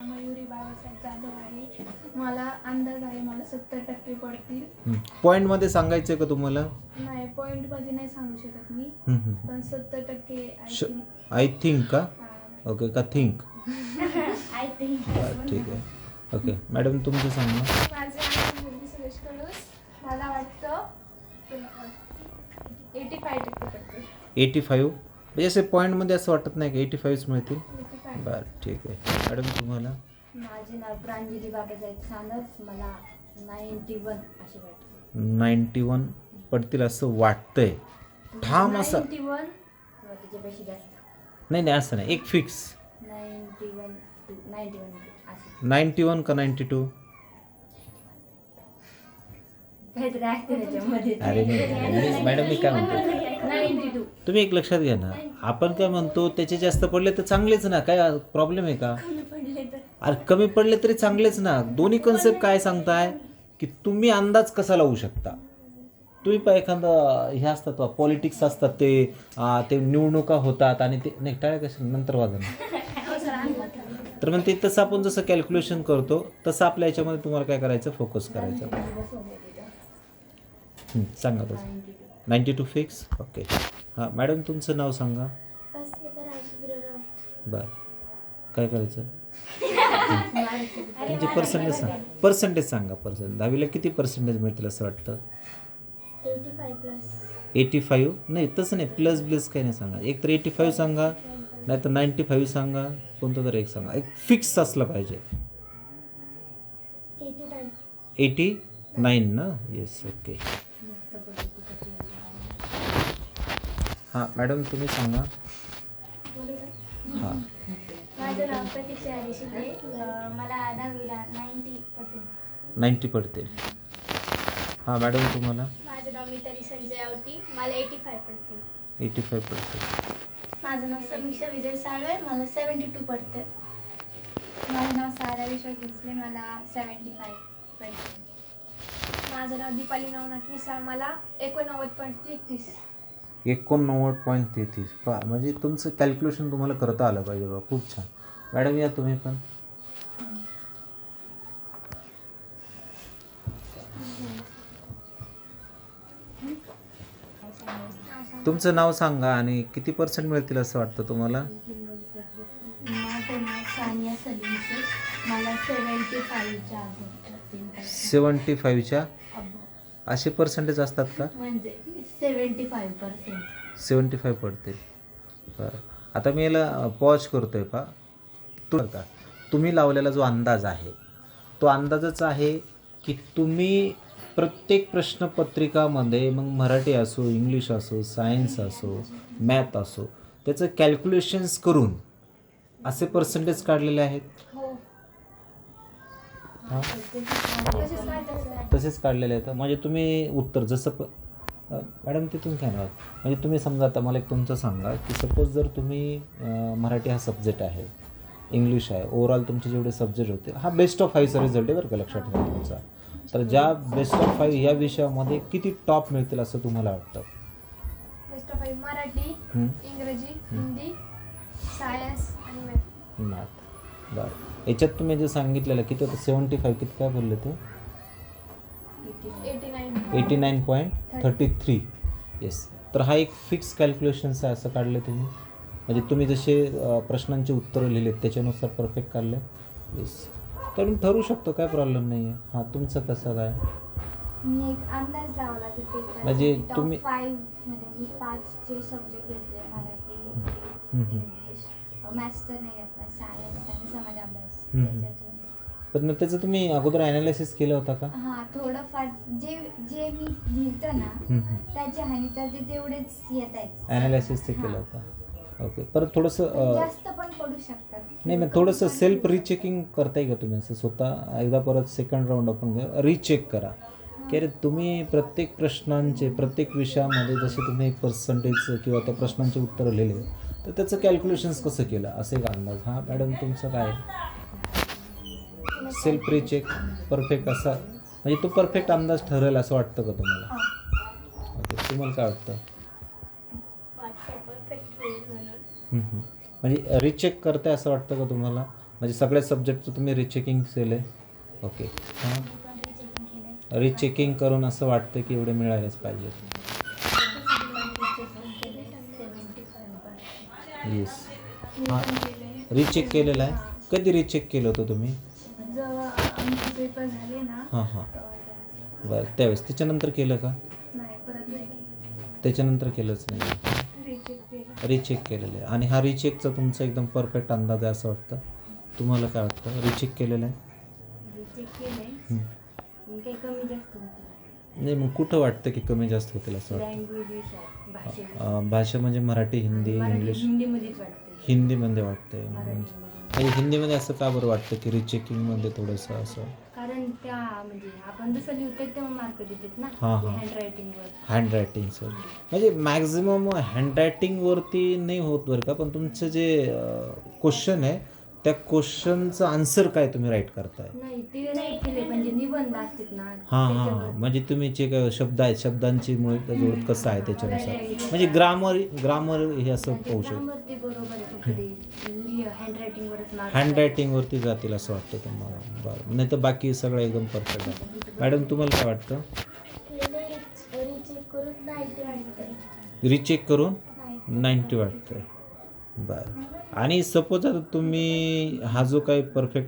मयुरी बाबासाहेब जाधव आहे. मला अंदाज आहे मला सत्तर टक्के पडतील. पॉईंटमध्ये सांगायचं आहे का तुम्हाला? नाही पॉईंटमध्ये नाही सांगू शकत मी. पण सत्तर टक्के श आय थिंक का? ओके का थिंक आय थिंक ठीक आहे. ओके मॅडम तुमचं सांगा. माझे नाव मुरली सुरेश कडूस मला वाटतं एटी फाय टक्के एटी फाईव्ह म्हणजे असे पॉईंटमध्ये असं वाटत नाही का एटी फाईव्ह मिळतील? बरं ठीक आहे. मॅडम तुम्हाला? माझे नाव प्रांजली सानप. मला नाईन्टी वन असे वाटते. नाईन्टी वन पडतील असं वाटतंय. ठाम असं नाईन्टी वन किंवा त्याच्यापेक्षा जास्त. नाही नाही असं नाही. एक fix ninety one ninety one असे नाईन्टी वन का नाईन्टी टू काहीतरी असते त्याच्यामध्ये अरे मी- मॅडम मी काय म्हणतो? Ninety two. तुम्ही एक लक्षात घ्या ना. आपण काय म्हणतो त्याचे जास्त पडले तर चांगलेच ना. काय प्रॉब्लेम आहे का? पडले तर. अरे कमी पडले तरी चांगलेच ना. दोन्ही कन्सेप्ट काय सांगताय? की तुम्ही अंदाज कसा लावू शकता? तुम्ही पण एखादं हे असतात पॉलिटिक्स असतात ते. अं, ते निवडणुका होतात आणि ते नाही टाळ्या कशा? नंतर वाजणार तर मग ते तसं आपण जसं कॅल्क्युलेशन करतो तसं आपल्या याच्यामध्ये तुम्हाला काय करायचं? फोकस करायचं. सांगा तसं. Ninety two fix? ओके. हां मॅडम तुमचं नाव सांगा. बरं. काय करायचं? तुमचे पर्सेंटेज सांगा. पर्सेंटेज सांगा पर्सेंट दहावीला किती पर्सेंटेज मिळतील असं वाटतं? एटी फाईव्ह नाही तसं नाही. प्लस प्लस काही नाही सांगा. एक तर एटी फाईव्ह सांगा नाही तर नाईन्टी फाईव्ह सांगा कोणतं तरी एक सांगा. एक फिक्स असलं पाहिजे. एटी नाईन ना? येस ओके हां मॅडम तुम्ही सांगा. हां. माझं नाव प्रतीक्षा अं, मला दहावीला नाईन्टी पडतील नाईन्टी पडते. हां मॅडम तुम्हाला? माझं नाव मिताली संजय आवटी. मला एटी फाय पडतील एटी फाईव्ह पडते. माझं नाव समीक्षा विजय साळवे. मला सेवन्टी टू पडते. माझं नाव सारा विश्वास भोसले मला सेवन्टी फाय पडते. माझं नाव दीपाली नवनाथ मिसाळ मला एकोणनव्वद पॉईंट तेहतीस. एकोणनव्वद पॉईंट तेहतीस. पा म्हणजे तुमचं कॅल्क्युलेशन तुम्हाला करता आलं पाहिजे बा खूप छान. मॅडम या तुम्ही पण. तुमचं नाव सांगा आणि किती पर्सेंट मिळतील असं वाटतं तुम्हाला? माझं नाव सानिया सलीम शेख. मला सेवन्टी फाईव्हच्या अगोदर. सेवन्टी फाईव्हच्या असे पर्सेंटेज असतात का? म्हणजे seventy five percent seventy five पडतील. बरं. आता मी याला पॉज करतोय पा तू का. तुम्ही लावलेला जो अंदाज आहे तो अंदाजच आहे की तुम्ही प्रत्येक प्रश्नपत्रिकामध्ये मग मराठी असो इंग्लिश असो सायन्स असो मॅथ असो त्याचं कॅल्क्युलेशन्स करून असे पर्सेंटेज काढलेले आहेत? हो हां तसेच काढलेले आहेत. म्हणजे तुम्ही उत्तर जसं प मॅडम तिथून काय नाव म्हणजे तुम्ही समजा आता मला एक तुमचं सांगा की सपोज जर तुम्ही मराठी हा सब्जेक्ट आहे इंग्लिश आहे ओव्हरऑल तुमचे जेवढे सब्जेक्ट होते हा बेस्ट ऑफ फाईव्हचा रिझल्ट आहे बरं का लक्षात ठेवा तुमचा. तर ज्या बेस्ट ऑफ फाईव्ह या विषयामध्ये किती टॉप मिळतील असं तुम्हाला वाटतं? बेस्ट ऑफ मराठी हं? इंग्रजी हिंदी सायन्स आणि मॅथ बरं. याच्यात तुम्ही जे सांगितलेलं किती होतं? सेवन्टी फाईव्ह किती काय बोलले ते? Eighty nine point thirty three yes तर हा एक फिक्स कॅल्क्युलेशन्स आहे असं काढलं तुम्ही? म्हणजे तुम्ही जसे प्रश्नांची उत्तरं लिहिलेत त्याच्यानुसार परफेक्ट काढले येस तर मी ठरवू शकतो काय प्रॉब्लेम नाही आहे हां तुमचं कसं काय? मी एक अंदाज लावला ते पेपर म्हणजे तुम्ही- सब्जेक्ट घेतले मराठी मॅथ्स तर नाही घेतला सायन्स आणि समाज अभ्यास हम्म. त्याच्यातून. तर मग त्याचं तुम्ही अगोदर ॲनालिसिस केलं होता का? हा थोडंफार जे जे मी लिहितं ना हम्म, हम्म. त्याच्या हानी तर ते तेवढेच येत आहेत. ॲनालिसिस ते केलं होतं. ओके परत थोडंसं अ, जास्त पण पडू शकतात. नाही मग थोडंसं सेल्फ रिचेकिंग करताय का तुम्ही असं स्वतः? एकदा परत सेकंड राऊंड आपण रिचेक करा. की अरे तुम्ही प्रत्येक प्रश्नांचे प्रत्येक विषयामध्ये जसे तुम्ही एक पर्सेंटेज किंवा त्या प्रश्नांचे उत्तरं लिहिले तर त्याचं कॅल्क्युलेशन्स कसं केलं? असं एक अंदाज. हां मॅडम तुमचं काय? सेल्फ रिचेक परफेक्ट असा? म्हणजे तो परफेक्ट अंदाज ठरेल असं वाटतं का तुम्हाला? ओके तुम्हाला काय वाटतं. म्हणजे रिचेक करताय असं वाटतं का तुम्हाला? म्हणजे सगळ्या सब्जेक्टचं तुम्ही रिचेकिंग केलं ओके. हां. रिचेकिंग करून असं वाटतं की एवढे मिळायलाच पाहिजेत सेवन्टी फाय येस हां. रिचेक केलेलं आहे. कधी रिचेक केलं होतं तुम्ही? जेव्हा आमचे पेपर झाले ना हां हां. बरं त्यावेळेस. त्याच्यानंतर केलं का? नाही परत नाही केलं. त्याच्यानंतर केलंच नाही. रिचेक केलं. रिचेक केलेलं आहे. आणि हा रिचेकचा तुमचा एकदम परफेक्ट अंदाज आहे असं वाटतं? तुम्हाला काय वाटतं? रिचेक केलेलं आहे? चेक केले हं. पण काही कमी जास्त होते नाही मग कुठं वाटतं की कमी जास्त होतील असं वाटतं? भाषे म्हणजे मराठी हिंदी इंग्लिश? वाटते. हिंदीमध्ये मराठीमध्ये म्हणजे हिंदीमध्ये असं का बरं वाटतं की रिचेकिंगमध्ये थोडंसं असं? कारण त्या म्हणजे आपण जसं लिहितो तेव्हा मार्क देतात ना हां, हां. हँड रायटिंगवर हँडरायटिंगचं म्हणजे मॅक्झिमम हँडरायटिंगवरती नाही होत बरं का पण तुमचं जे क्वेश्चन आहे त्या क्वेश्चनचं आन्सर काय तुम्ही राईट करताय? नाही ते नाही केले म्हणजे निबंध असतात ना हां हां. त्याच्यावर. म्हणजे तुम्ही जे काय शब्द आहेत शब्दांची मुळे जोड कसं आहे त्याच्यानुसार? म्हणजे ग्रामर ग्रामर हे असं पाहू शकतो. ते बरोबर आहे मार्क हँडरायटिंगवरती जातील असं वाटतं तुम्हाला. बरं. नाही तर बाकी सगळं एकदम परफेक्ट आहे. मॅडम तुम्हाला काय वाटतं? रिचेक करून नाईन्टी वाटतंय. रिचेक करून नाही. नाईन्टी वाटतंय. बरं. आणि सपोज आता तुम्ही हा जो काही परफेक्ट